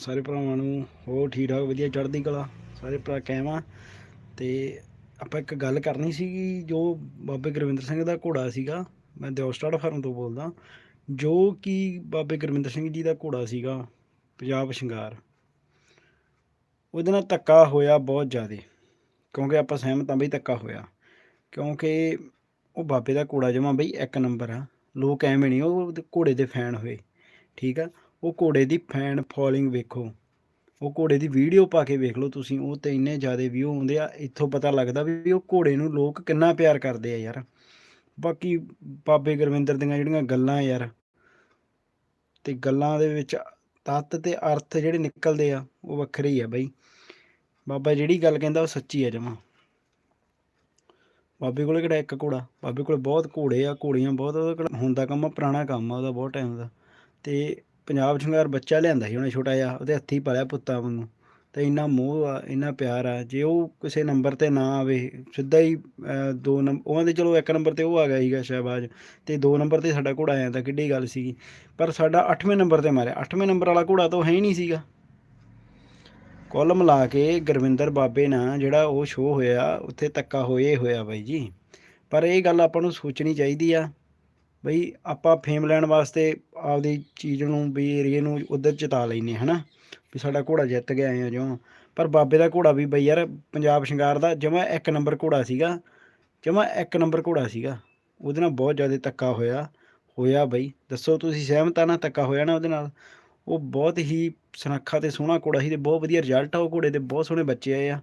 ਸਾਰੇ ਭਰਾਵਾਂ ਨੂੰ ਹੋਰ ਠੀਕ ਠਾਕ ਵਧੀਆ ਚੜ੍ਹਦੀ ਕਲਾ, ਸਾਰੇ ਭਰਾ ਕਹਿਵਾ ਤੇ ਆਪਾਂ ਇੱਕ ਗੱਲ ਕਰਨੀ ਸੀਗੀ ਜੋ ਬਾਬੇ ਗੁਰਵਿੰਦਰ ਸਿੰਘ ਦਾ ਘੋੜਾ ਸੀਗਾ, ਮੈਂ ਦਿਉਸਟਾਰ ਫਾਰਮ ਤੋਂ ਬੋਲਦਾ, ਜੋ ਕਿ ਬਾਬੇ ਗੁਰਵਿੰਦਰ ਸਿੰਘ ਜੀ ਦਾ ਘੋੜਾ ਸੀਗਾ, ਪੰਜਾਬ ਸ਼ਿੰਗਾਰ। ਉਹਦੇ ਨਾਲ ਧੱਕਾ ਹੋਇਆ ਬਹੁਤ ਜ਼ਿਆਦਾ, ਕਿਉਂਕਿ ਆਪਾਂ ਸਹਿਮਤ ਹਾਂ ਬਈ ਧੱਕਾ ਹੋਇਆ, ਕਿਉਂਕਿ ਉਹ ਬਾਬੇ ਦਾ ਘੋੜਾ ਜਮਾ ਬਈ ਇੱਕ ਨੰਬਰ ਆ, ਲੋਕ ਐਵੇਂ ਨਹੀਂ, ਉਹ ਉਹਦੇ ਘੋੜੇ ਦੇ ਫੈਨ ਹੋਏ, ਠੀਕ ਆ? ਉਹ ਘੋੜੇ ਦੀ ਫੈਨ ਫੋਲੋਇੰਗ ਵੇਖੋ। ਉਹ ਘੋੜੇ ਦੀ ਵੀਡੀਓ ਪਾ ਕੇ ਵੇਖ ਲਓ ਤੁਸੀਂ, ਉਹ ਤੇ ਇੰਨੇ ਜ਼ਿਆਦਾ ਵਿਊ ਆਉਂਦੇ ਆ, ਇੱਥੋਂ ਪਤਾ ਲੱਗਦਾ ਵੀ ਉਹ ਘੋੜੇ ਨੂੰ ਲੋਕ ਕਿੰਨਾ ਪਿਆਰ ਕਰਦੇ ਆ ਯਾਰ। ਬਾਕੀ ਬਾਬੇ ਗੁਰਵਿੰਦਰ ਦੀਆਂ ਜਿਹੜੀਆਂ ਗੱਲਾਂ ਯਾਰ, ਤੇ ਗੱਲਾਂ ਦੇ ਵਿੱਚ ਤੱਤ ਤੇ ਅਰਥ ਜਿਹੜੇ ਨਿਕਲਦੇ ਆ, ਉਹ ਵੱਖਰੇ ਹੀ ਆ ਬਈ। ਬਾਬਾ ਜਿਹੜੀ ਗੱਲ ਕਹਿੰਦਾ ਉਹ ਸੱਚੀ ਆ ਜਮਾ। ਬਾਬੇ ਕੋਲੇ ਕਿਹੜਾ ਇੱਕ ਘੋੜਾ? ਬਾਬੇ ਕੋਲੇ ਬਹੁਤ ਘੋੜੇ ਆ, ਘੋੜੀਆਂ ਬਹੁਤ ਉਹਦਾ ਕਿਹੜਾ ਹੁਣ ਦਾ ਕੰਮ ਆ, ਪੁਰਾਣਾ ਕੰਮ ਆ, ਉਹਦਾ ਬਹੁਤ ਟਾਈਮ ਦਾ। ਤੇ ਪੰਜਾਬ ਸ਼ਿੰਗਾਰ ਬੱਚਾ ਲਿਆਂਦਾ ਸੀ ਉਹਨੇ ਛੋਟਾ ਜਿਹਾ, ਉਹਦੇ ਹੱਥੀ ਪਾਲਿਆ ਪੁੱਤਾਂ ਵਾਂਗੂ। ਤੇ ਇੰਨਾ ਮੋਹ ਆ, ਇੰਨਾ ਪਿਆਰ ਆ, ਜੇ ਉਹ ਕਿਸੇ ਨੰਬਰ ਤੇ ਨਾ ਆਵੇ, ਸਿੱਧਾ ਹੀ ਦੋ ਨੰਬਰ ਉਹਨਾਂ ਦੇ ਚਲੋ ਇੱਕ ਨੰਬਰ ਤੇ ਉਹ ਆ ਗਿਆ ਸੀਗਾ ਸ਼ਹਿਬਾਜ਼, ਤੇ ਦੋ ਨੰਬਰ ਤੇ ਸਾਡਾ ਘੋੜਾ ਆਇਆ ਤਾਂ ਕਿੱਡੀ ਗੱਲ ਸੀਗੀ। ਪਰ ਸਾਡਾ 8ਵੇਂ ਨੰਬਰ ਤੇ ਮਾਰਿਆ। 8ਵੇਂ ਨੰਬਰ ਵਾਲਾ ਘੋੜਾ ਤਾਂ ਉਹ ਹੈ ਹੀ ਨਹੀਂ ਸੀਗਾ। ਕੁੱਲ ਮਿਲਾ ਕੇ ਗੁਰਵਿੰਦਰ ਬਾਬੇ ਨਾਲ ਜਿਹੜਾ ਉਹ ਸ਼ੋਅ ਹੋਇਆ, ਉੱਥੇ ਧੱਕਾ ਹੋਏ ਹੋਇਆ ਬਾਈ ਜੀ। ਪਰ ਇਹ ਗੱਲ ਆਪਾਂ ਨੂੰ ਸੋਚਣੀ ਚਾਹੀਦੀ ਆ, ਬਈ ਆਪਾਂ ਫੇਮ ਲੈਣ ਵਾਸਤੇ ਆਪਦੀ ਚੀਜ਼ ਨੂੰ ਵੀ ਏਰੀਏ ਨੂੰ ਉਧਰ ਜਿਤਾ ਲੈਨੇ ਹਨਾ? ਵੀ ਸਾਡਾ ਘੋੜਾ ਜਿੱਤ ਗਿਆ ਆ ਜਿਉਂ। ਪਰ ਬਾਬੇ ਦਾ ਘੋੜਾ ਵੀ ਬਈ ਯਾਰ ਪੰਜਾਬ ਸ਼ਿੰਗਾਰ ਦਾ ਜਮਾ ਇੱਕ ਨੰਬਰ ਘੋੜਾ ਸੀਗਾ, ਜਮਾ ਇੱਕ ਨੰਬਰ ਘੋੜਾ ਸੀਗਾ। ਉਹਦੇ ਨਾਲ ਬਹੁਤ ਜ਼ਿਆਦਾ ਧੱਕਾ ਹੋਇਆ ਹੋਇਆ ਬਈ। ਦੱਸੋ ਤੁਸੀਂ ਸਹਿਮਤ ਆ ਨਾ ਧੱਕਾ ਹੋਇਆ ਨਾ ਉਹਦੇ ਨਾਲ? ਉਹ ਬਹੁਤ ਹੀ ਸੁਨੱਖਾ ਤੇ ਸੋਹਣਾ ਘੋੜਾ ਸੀ ਤੇ ਬਹੁਤ ਵਧੀਆ ਰਿਜ਼ਲਟ ਆ ਉਹ ਘੋੜੇ ਦੇ, ਬਹੁਤ ਸੋਹਣੇ ਬੱਚੇ ਆਏ ਆ।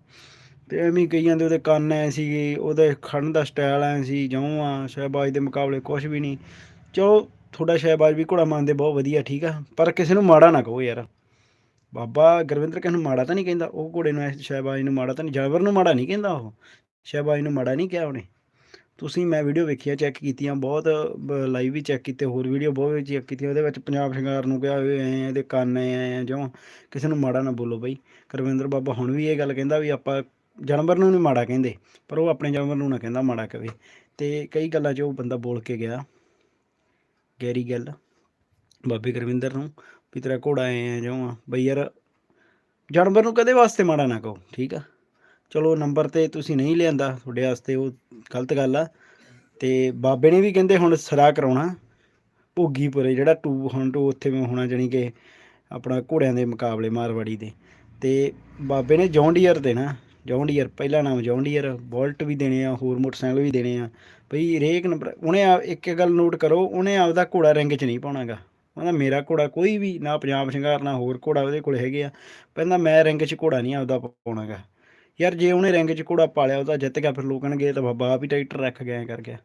ਤੇ ਐਵੇਂ ਹੀ ਕਈ ਜਾਂਦੇ ਉਹਦੇ ਕੰਨ ਐ ਸੀਗੇ, ਉਹਦੇ ਖੜਨ ਦਾ ਸਟਾਈਲ ਐ ਸੀ, ਜਉਂ ਆ, ਸ਼ਹਿਬਾਜ਼ ਦੇ ਮੁਕਾਬਲੇ ਕੁਝ ਵੀ ਨਹੀਂ। ਚਲੋ ਤੁਹਾਡਾ ਸ਼ਹਿਬਾਜ਼ ਵੀ ਘੋੜਾ ਮੰਨਦੇ ਬਹੁਤ ਵਧੀਆ, ਠੀਕ ਆ। ਪਰ ਕਿਸੇ ਨੂੰ ਮਾੜਾ ਨਾ ਕਹੋ ਯਾਰ। ਬਾਬਾ ਗੁਰਵਿੰਦਰ ਕਿਸ ਨੂੰ ਮਾੜਾ ਤਾਂ ਨਹੀਂ ਕਹਿੰਦਾ, ਉਹ ਘੋੜੇ ਨੂੰ ਐਸ ਸ਼ਹਿਬਾਜ਼ ਨੂੰ ਮਾੜਾ ਤਾਂ ਨਹੀਂ, ਜਾਨਵਰ ਨੂੰ ਮਾੜਾ ਨਹੀਂ ਕਹਿੰਦਾ ਉਹ। ਸ਼ਹਿਬਾਜ਼ ਨੂੰ ਮਾੜਾ ਨਹੀਂ ਕਿਹਾ ਉਹਨੇ। ਤੁਸੀਂ, ਮੈਂ ਵੀਡੀਓ ਵੇਖੀਆਂ ਚੈੱਕ ਕੀਤੀਆਂ, ਬਹੁਤ ਲਾਈਵ ਵੀ ਚੈੱਕ ਕੀਤੇ, ਹੋਰ ਵੀਡੀਓ ਬਹੁਤ ਚੈੱਕ ਕੀਤੀਆਂ, ਉਹਦੇ ਵਿੱਚ ਪੰਜਾਬ ਸ਼ਿੰਗਾਰ ਨੂੰ ਕਿਹਾ, ਵੀ ਐ, ਇਹਦੇ ਕੰਨ ਐ ਐ ਜਿਉਂ ਕਿਸੇ ਨੂੰ ਮਾੜਾ ਨਾ ਬੋਲੋ ਬਈ। ਗੁਰਵਿੰਦਰ ਬਾਬਾ ਹੁਣ ਵੀ ਇਹ ਗੱਲ ਕਹਿੰਦਾ ਵੀ ਆਪਾਂ ਜਾਨਵਰ ਨੂੰ ਨਹੀਂ ਮਾੜਾ ਕਹਿੰਦੇ, ਪਰ ਉਹ ਆਪਣੇ ਜਾਨਵਰ ਨੂੰ ਨਾ ਕਹਿੰਦਾ, ਮਾੜਾ ਕਵੇ। ਤੇ ਕਈ ਗੱਲਾਂ 'ਚ ਉਹ ਬੰਦਾ ਬੋਲ ਕੇ ਗਿਆ। ਗਹਿਰੀ ਗੱਲ। ਬਾਬੇ ਗੁਰਵਿੰਦਰ ਨੂੰ ਵੀ ਤੇਰਾ ਘੋੜਾ ਐ ਐ ਜਿਉਂ ਆ ਬਈ ਯਾਰ ਜਾਨਵਰ ਨੂੰ ਕਦੇ ਵਾਸਤੇ ਮਾੜਾ ਨਾ ਕਹੋ, ਠੀਕ ਆ? ਚਲੋ ਨੰਬਰ ਤੇ ਤੁਸੀਂ ਨਹੀਂ ਲਿਆਂਦਾ, ਤੁਹਾਡੇ ਵਾਸਤੇ ਉਹ ਗਲਤ ਗੱਲ ਆ। ਤੇ ਬਾਬੇ ਨੇ ਵੀ ਕਹਿੰਦੇ ਹੁਣ ਸਰਾ ਕਰਾਉਣਾ, ਭੋਗੀਪੁਰੇ ਜਿਹੜਾ ਟੂ, ਹੁਣ ਟੂ ਉੱਥੇ ਮੈਂ ਹੋਣਾ ਜਾਣੀ ਕਿ ਆਪਣਾ ਘੋੜਿਆਂ ਦੇ ਮੁਕਾਬਲੇ ਮਾਰਵਾੜੀ ਦੇ। ਤੇ ਬਾਬੇ ਨੇ ਜੌਂਡੀਅਰ ਦੇਣਾ। ਜੌਂਡੀਅਰ ਪਹਿਲਾ ਨਾਮ ਜੌਂਡੀਅਰ ਬੋਲਟ ਵੀ ਦੇਣੇ ਆ, ਹੋਰ ਮੋਟਰਸਾਈਕਲ ਵੀ ਦੇਣੇ ਆ। ਭਈ ਰੇਕ ਨੰਬਰ ਉਹਨੇ ਆ- ਇੱਕ ਗੱਲ ਨੋਟ ਕਰੋ, ਉਹਨੇ ਆਪਦਾ ਘੋੜਾ ਰਿੰਗ 'ਚ ਨਹੀਂ ਪਾਉਣਾਗਾ। ਕਹਿੰਦਾ ਮੇਰਾ ਘੋੜਾ ਕੋਈ ਵੀ, ਨਾ ਪੰਜਾਬ ਸ਼ਿੰਗਾਰ, ਨਾ ਹੋਰ ਘੋੜਾ ਉਹਦੇ ਕੋਲ ਹੈਗੇ ਆ। ਕਹਿੰਦਾ ਮੈਂ ਰਿੰਗ 'ਚ ਘੋੜਾ ਨਹੀਂ ਆਪਦਾ ਪਾਉਣਾਗਾ। ਯਾਰ ਜੇ ਉਹਨੇ ਰਿੰਗ 'ਚ ਘੋੜਾ ਪਾਲਿਆ ਉਹ ਤਾਂ ਜਿੱਤ ਗਿਆ, ਫਿਰ ਲੋਕ ਤਾਂ ਬਾਬਾ ਆਪ ਹੀ ਟਰੈਕਟਰ ਰੱਖ ਗਿਆ ਐਂ ਕਰ ਗਿਆ।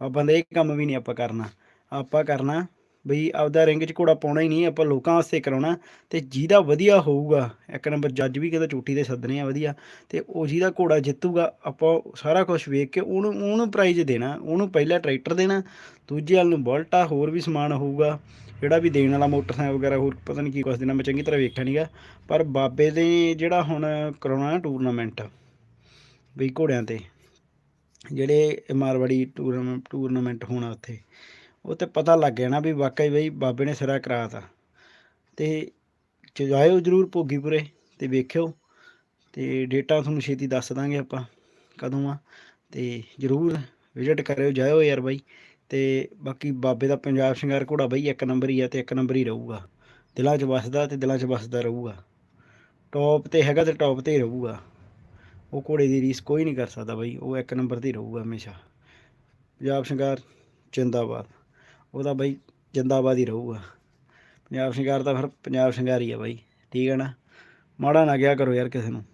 ਬਾਬਾ ਦਾ ਇਹ ਕੰਮ ਵੀ ਨਹੀਂ ਆਪਾਂ ਕਰਨਾ। ਆਪਾਂ ਕਰਨਾ ਬਈ ਆਪਦਾ ਰਿੰਗ 'ਚ ਘੋੜਾ ਪਾਉਣਾ ਹੀ ਨਹੀਂ, ਆਪਾਂ ਲੋਕਾਂ ਵਾਸਤੇ ਕਰਾਉਣਾ ਤੇ ਜਿਹਦਾ ਵਧੀਆ ਹੋਊਗਾ, ਇੱਕ ਨੰਬਰ ਜੱਜ ਵੀ ਕਹਿੰਦਾ ਚੋਟੀ ਦੇ ਸੱਦਣੇ ਆ ਵਧੀਆ, ਤੇ ਉਹ ਜਿਹਦਾ ਘੋੜਾ ਜਿੱਤੂਗਾ, ਆਪਾਂ ਸਾਰਾ ਕੁਝ ਵੇਖ ਕੇ ਉਹਨੂੰ ਉਹਨੂੰ ਪ੍ਰਾਈਜ਼ ਦੇਣਾ, ਉਹਨੂੰ ਪਹਿਲਾ ਟਰੈਕਟਰ ਦੇਣਾ, ਦੂਜੇ ਵਾਲ ਨੂੰ ਬੁਲਟਾ, ਹੋਰ ਵੀ ਸਮਾਨ ਹੋਊਗਾ, ਜਿਹੜਾ ਵੀ ਦੇਣ ਵਾਲਾ ਮੋਟਰਸਾਈਕਲ ਵਗੈਰਾ, ਹੋਰ ਪਤਾ ਨਹੀਂ ਕੀ ਕੁਛ ਦੇਣਾ, ਮੈਂ ਚੰਗੀ ਤਰ੍ਹਾਂ ਵੇਖਿਆ ਨਹੀਂਗਾ ਪਰ ਬਾਬੇ ਦੇ ਜਿਹੜਾ ਹੁਣ ਕਰਾਉਣਾ ਟੂਰਨਾਮੈਂਟ ਬਈ ਘੋੜਿਆਂ ਤੇ, ਜਿਹੜੇ ਮਾਰਵਾੜੀ ਟੂਰਨਾਮੈਂਟ ਟੂਰਨਾਮੈਂਟ ਹੋਣਾ ਉੱਥੇ ਉਹ ਤੇ ਪਤਾ ਲੱਗ ਗਿਆ ਨਾ ਵੀ ਵਾਕਈ ਬਈ ਬਾਬੇ ਨੇ ਸਿਰਾ ਕਰਾਤਾ। ਤੇ ਜਾਇਓ ਜਰੂਰ ਭੋਗੀਪੁਰੇ ਤੇ ਵੇਖਿਓ ਤੇ ਡੇਟਾ ਤੁਹਾਨੂੰ ਛੇਤੀ ਦੱਸ ਦਾਂਗੇ ਆਪਾਂ ਕਦੋਂ ਆ। ਤੇ ਜਰੂਰ ਵਿਜ਼ਿਟ ਕਰਿਓ, ਜਾਇਓ ਯਾਰ ਬਾਈ। ਤੇ ਬਾਕੀ ਬਾਬੇ ਦਾ ਪੰਜਾਬ ਸ਼ਿੰਗਾਰ ਘੋੜਾ ਬਾਈ ਇੱਕ ਨੰਬਰ ਹੀ ਆ ਤੇ ਇੱਕ ਨੰਬਰ ਹੀ ਰਹੂਗਾ। ਦਿਲਾਂ 'ਚ ਵਸਦਾ ਤੇ ਦਿਲਾਂ 'ਚ ਵਸਦਾ ਰਹੂਗਾ। ਟੌਪ ਤੇ ਹੈਗਾ ਤੇ ਟੌਪ ਤੇ ਹੀ ਰਹੂਗਾ। ਉਹ ਘੋੜੇ ਦੀ ਰੀਸ ਕੋਈ ਨਹੀਂ ਕਰ ਸਕਦਾ ਬਾਈ, ਉਹ ਇੱਕ ਨੰਬਰ ਤੇ ਹੀ ਰਹੂਗਾ ਹਮੇਸ਼ਾ। ਪੰਜਾਬ ਸ਼ਿੰਗਾਰ ਜਿੰਦਾਬਾਦ। ਉਹਦਾ ਬਈ ਜਿੰਦਾਬਾਦ ਹੀ ਰਹੂਗਾ। ਪੰਜਾਬ ਸ਼ਿੰਗਾਰ ਤਾਂ ਫਿਰ ਪੰਜਾਬ ਸ਼ਿੰਗਾਰ ਹੀ ਆ ਬਾਈ। ਠੀਕ ਹੈ ਨਾ? ਮਾੜਾ ਨਾ ਗਿਆ ਕਰੋ ਯਾਰ ਕਿਸੇ ਨੂੰ।